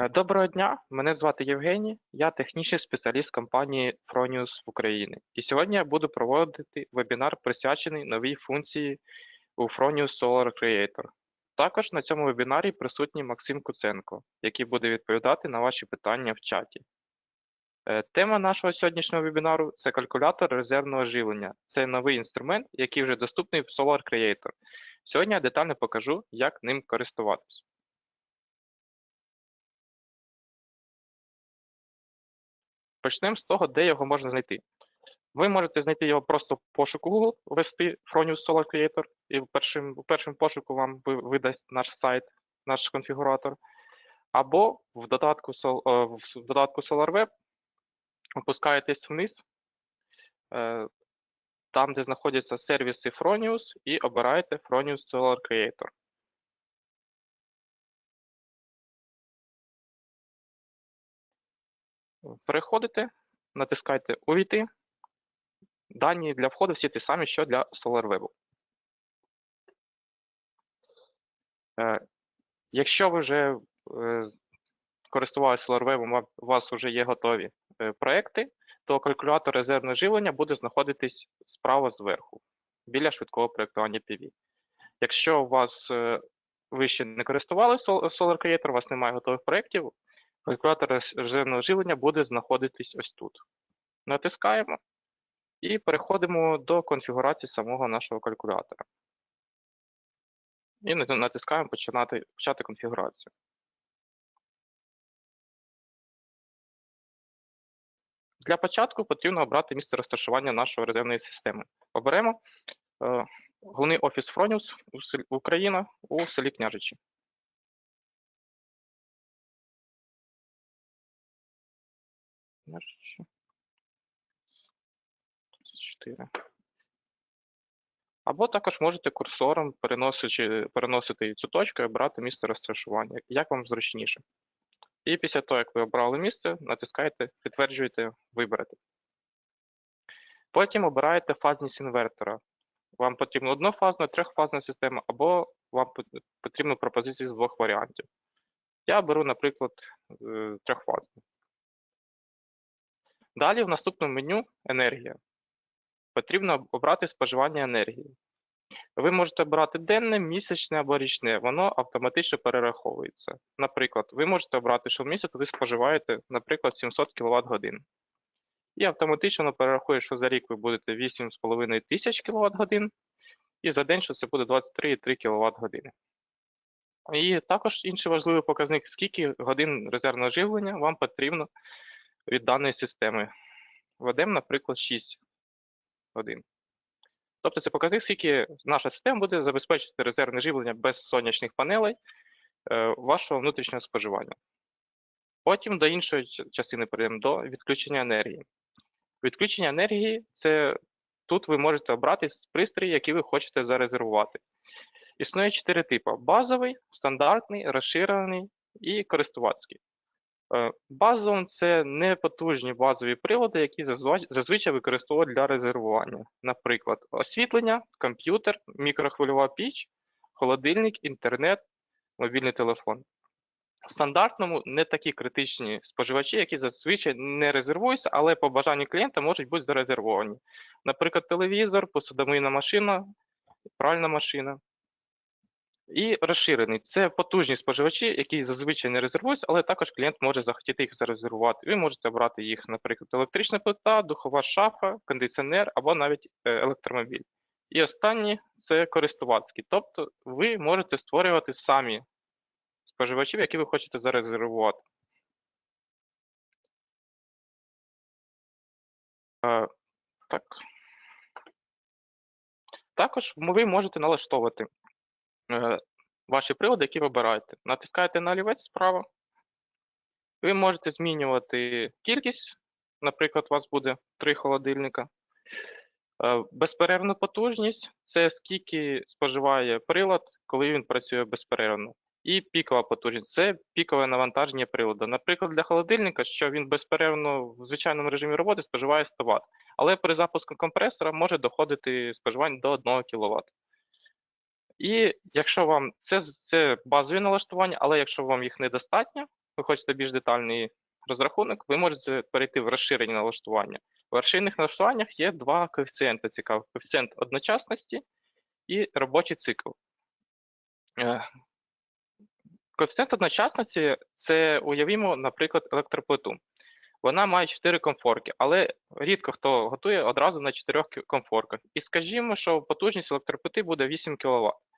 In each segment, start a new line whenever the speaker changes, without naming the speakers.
Е, Доброго дня, мене звати Євгеній, я технічний спеціаліст компанії Fronius в Україні. І сьогодні я буду проводити вебінар, присвячений новій функції у Fronius Solar Creator. Також на цьому вебінарі присутній Максим Куценко, який буде відповідати на ваші питання в чаті. Е, Тема нашого сьогоднішнього вебінару це калькулятор резервного живлення. Це новий інструмент, який вже доступний в Solar Creator. Сьогодні я детально покажу, як ним користуватись. Почнемо з того, де його можна знайти. Ви можете знайти його просто в пошуку Google, ввести Fronius Solar Creator, і в першому, в першому пошуку вам видасть наш сайт, наш конфігуратор. Або в додатку, е, в додатку SolarWeb опускаєтесь вниз, е, там, де знаходяться сервіси Fronius, і обираєте Fronius Solar Creator. Переходите, натискайте Увійти. Дані для входу всі ті самі, що для SolarWeb. Е, Якщо ви вже е, користувалися SolarWeb, у вас вже є готові е, проекти, то калькулятор резервного живлення буде знаходитись справа зверху, біля швидкого проєктування PV. Якщо у вас ви ще не користувалися Solar Creator, у вас немає готових проєктів, калькулятор резервного живлення буде знаходитись ось тут. Натискаємо і переходимо до конфігурації самого нашого калькулятора. І натискаємо починати, почати конфігурацію. Для початку потрібно обрати місце розташування нашої резервної системи. Оберемо е, головний офіс Фроніус Україна у селі Княжичі. Княжичі. 4. Або також можете курсором переносити, переносити цю точку і обрати місце розташування, як вам зручніше. І після того, як ви обрали місце, натискаєте, підтверджуєте, виберете. Потім обираєте фазність інвертора. Вам потрібна однофазна, трьохфазна система, або вам потрібна пропозиція з двох варіантів. Я беру, наприклад, е, трьохфазну. Далі в наступному меню енергія. Потрібно обрати споживання енергії. Ви можете обрати денне, місячне або річне, воно автоматично перераховується. Наприклад, ви можете обрати, що в місяць ви споживаєте, наприклад, 700 кВт годин. І автоматично перерахує, що за рік ви будете 8,5 тисяч кВт годин, і за день, що це буде 23,3 кВт. І також інший важливий показник, скільки годин резервного живлення вам потрібно від даної системи. Введемо, наприклад, 6 годин. Тобто це показник, скільки наша система буде забезпечити резервне живлення без сонячних панелей е, вашого внутрішнього споживання. Потім до іншої частини перейдемо до відключення енергії. Відключення енергії це тут ви можете обрати пристрій, який ви хочете зарезервувати. Існує чотири типи: базовий, стандартний, розширений і користувацький. Е, Базовим це непотужні базові прилади, які зазвичай використовують для резервування. Наприклад, освітлення, комп'ютер, мікрохвильова піч, холодильник, інтернет, мобільний телефон. В стандартному не такі критичні споживачі, які зазвичай не резервуються, але по бажанню клієнта можуть бути зарезервовані. Наприклад, телевізор, посудомийна машина, пральна машина. І розширений це потужні споживачі, які зазвичай не резервуються, але також клієнт може захотіти їх зарезервувати. Ви можете обрати їх, наприклад, електрична плита, духова шафа, кондиціонер або навіть е, електромобіль. І останні це користувацькі. Тобто ви можете створювати самі споживачів, які ви хочете зарезервувати. Е, Так. Також ви можете налаштовувати е, ваші прилади, які ви обираєте. Натискаєте на олівець справа. Ви можете змінювати кількість. Наприклад, у вас буде три холодильника. Е, Безперервну потужність це скільки споживає прилад, коли він працює безперервно. І пікова потужність це пікове навантаження приладу. Наприклад, для холодильника, що він безперервно в звичайному режимі роботи споживає 100 Вт. Але при запуску компресора може доходити споживання до 1 кВт. І якщо вам це, це базові налаштування, але якщо вам їх недостатньо, ви хочете більш детальний розрахунок, ви можете перейти в розширені налаштування. В розширених налаштуваннях є два коефіцієнти цікавих: коефіцієнт одночасності і робочий цикл. Е, Коефіцієнт одночасності це уявімо, наприклад, електроплиту. Вона має 4 комфорки, але рідко хто готує одразу на 4 комфорках. І скажімо, що потужність електроплити буде 8 кВт.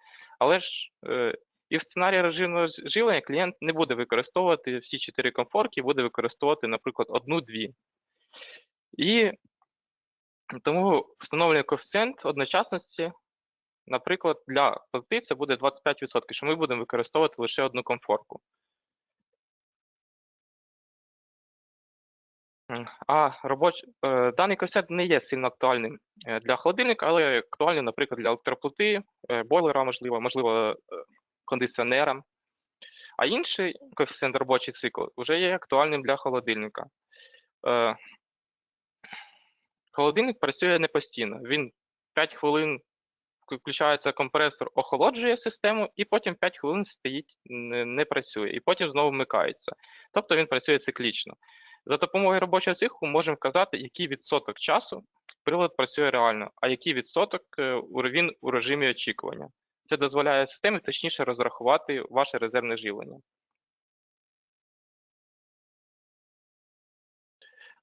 Але ж е, і в сценарії режимного жилення клієнт не буде використовувати всі 4 комфорки, буде використовувати, наприклад, одну-дві. І тому встановлений коефіцієнт одночасності, наприклад, для плити це буде 25%, що ми будемо використовувати лише одну комфорку. А робоч... е, даний коефіцієнт не є сильно актуальним е, для холодильника, але актуальний, наприклад, для електроплити, е, бойлера, можливо, можливо, кондиціонера. А інший коефіцієнт робочий цикл вже є актуальним для холодильника. Холодильник працює не постійно. Він 5 хвилин включається компресор, охолоджує систему, і потім 5 хвилин стоїть, не працює, і потім знову вмикається. Тобто він працює циклічно. За допомогою робочого циклу можемо вказати, який відсоток часу прилад працює реально, а який відсоток е, він у режимі очікування. Це дозволяє системі точніше розрахувати ваше резервне живлення.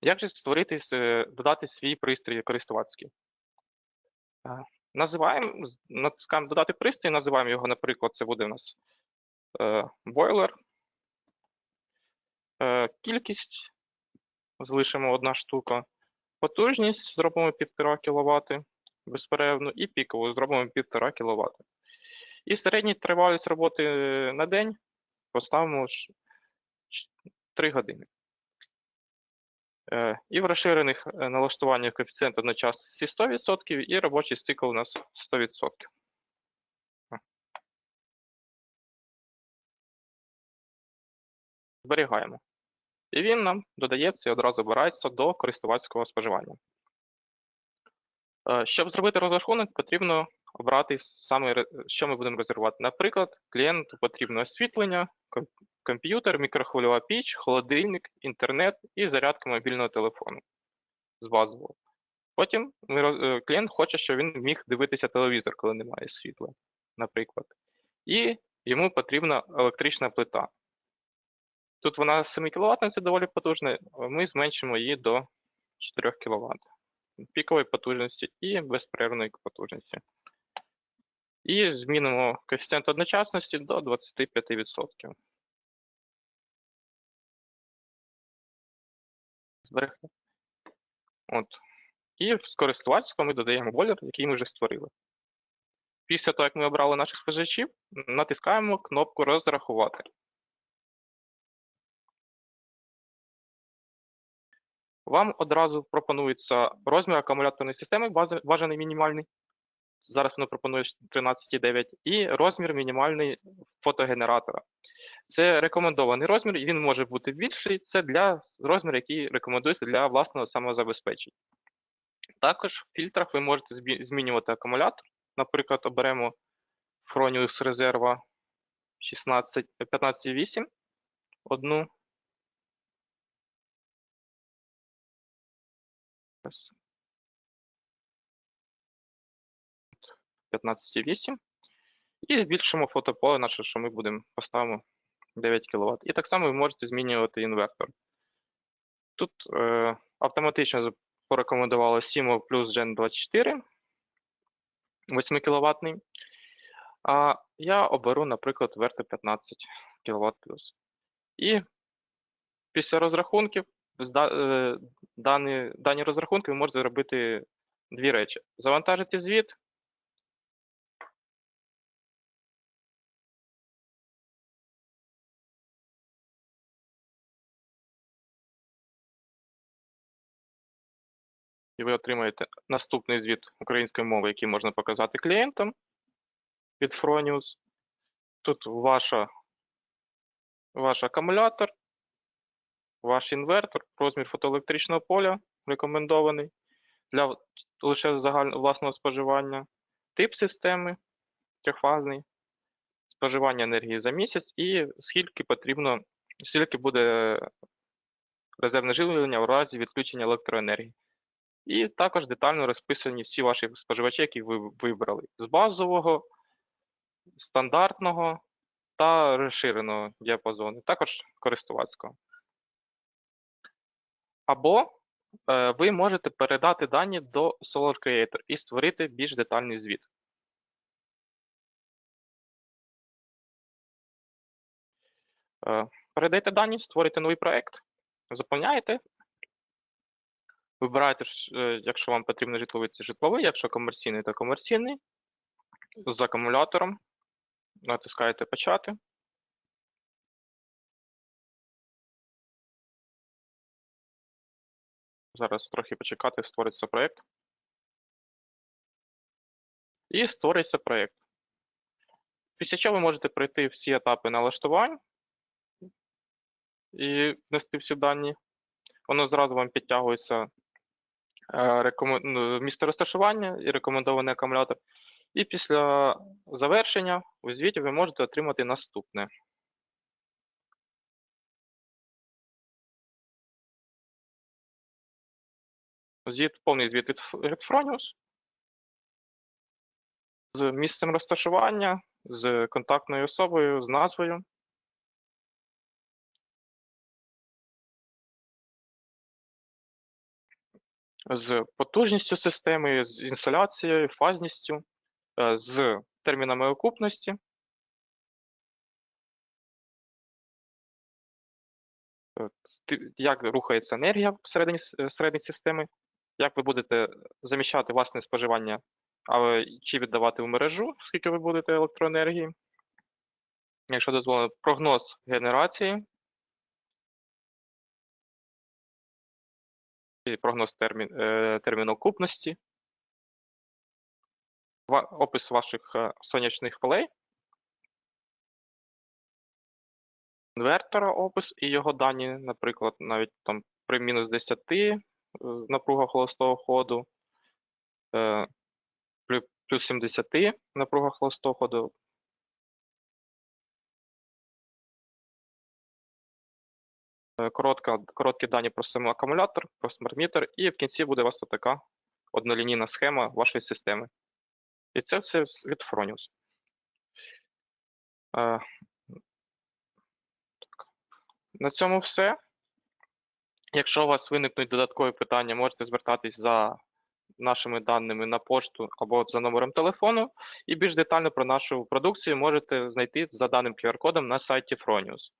Як же створити, додати свій пристрій користувацький? Е, Називаємо, натискаємо додати пристрій, називаємо його, наприклад, це буде у нас е, бойлер. Е, кількість залишимо одна штука. Потужність зробимо 1,5 кВт безперервно і пікову зробимо 1,5 кВт. І середній тривалість роботи е, на день поставимо 3 години. Е, І в розширених е, налаштуваннях коефіцієнт одночасності 100% і робочий цикл у нас 100%. Зберігаємо. І він нам додається і одразу обирається до користувацького споживання. Е, Щоб зробити розрахунок, потрібно обрати саме, що ми будемо резервувати. Наприклад, клієнту потрібно освітлення, комп'ютер, мікрохвильова піч, холодильник, інтернет і зарядка мобільного телефону з базового. Потім е, клієнт хоче, щоб він міг дивитися телевізор, коли немає світла, наприклад. І йому потрібна електрична плита. Тут вона 7 кВт, це доволі потужна. Ми зменшимо її до 4 кВт пікової потужності і безперервної потужності. І змінимо коефіцієнт одночасності до 25%. Зберегли. От. І з користувацького ми додаємо бойлер, який ми вже створили. Після того, як ми обрали наших споживачів, натискаємо кнопку Розрахувати. Вам одразу пропонується розмір акумуляторної системи, бажаний мінімальний. Зараз воно пропонує 13,9, і розмір мінімальний фотогенератора. Це рекомендований розмір, і він може бути більший. Це для розмір, який рекомендується для власного самозабезпечення. Також в фільтрах ви можете змінювати акумулятор. Наприклад, оберемо Fronius резерва 16, 15,8, одну. 15,8. І збільшимо фотополе наше, що ми будемо поставимо 9 кВт. І так само ви можете змінювати інвертор. Тут е, автоматично порекомендувало Simo Plus Gen 24 8 кВт. А я оберу, наприклад, Verto 15 кВт І після розрахунків е, дані, дані розрахунки ви можете зробити дві речі: завантажити звіт. І ви отримаєте наступний звіт української мови, який можна показати клієнтам від Fronius. Тут ваша, ваш акумулятор, ваш інвертор, розмір фотоелектричного поля рекомендований для лише загального власного споживання, тип системи трьохфазний, споживання енергії за місяць і скільки потрібно скільки буде резервне живлення у разі відключення електроенергії. І також детально розписані всі ваші споживачі, які ви вибрали з базового, стандартного та розширеного діапазону, також користувацького. Або е, ви можете передати дані до Solar Creator і створити більш детальний звіт. Е, Передаєте дані, створюєте новий проект, заповняєте, вибираєте, е, якщо вам потрібно житловий, це житловий, якщо комерційний, то комерційний. З акумулятором. Натискаєте почати. Зараз трохи почекати, створиться проєкт. І створиться проєкт. Після чого ви можете пройти всі етапи налаштувань і внести всі дані. Воно зразу вам підтягується рекомен- ну, місце розташування і рекомендований акумулятор. І після завершення у звіті ви можете отримати наступне. Звіт, повний звіт від Fronius з місцем розташування, з контактною особою, з назвою. З потужністю системи, з інсталяцією, фазністю, е, з термінами окупності. Е, Як рухається енергія всередині, е, системи, як ви будете заміщати власне споживання, але чи віддавати в мережу, скільки ви будете електроенергії. Якщо дозволено, прогноз генерації, прогноз термін, е, терміну окупності, опис ваших е, сонячних полей, інвертора опис і його дані, наприклад, навіть там при мінус 10 е, напруга холостого ходу, плюс 70 напруга холостого ходу. Коротка, короткі дані про сам акумулятор, про смарт-мітер, і в кінці буде у вас така однолінійна схема вашої системи. І це все від Fronius. Е. На цьому все. Якщо у вас виникнуть додаткові питання, можете звертатись за нашими даними на пошту або за номером телефону. І більш детально про нашу продукцію можете знайти за даним QR-кодом на сайті Fronius.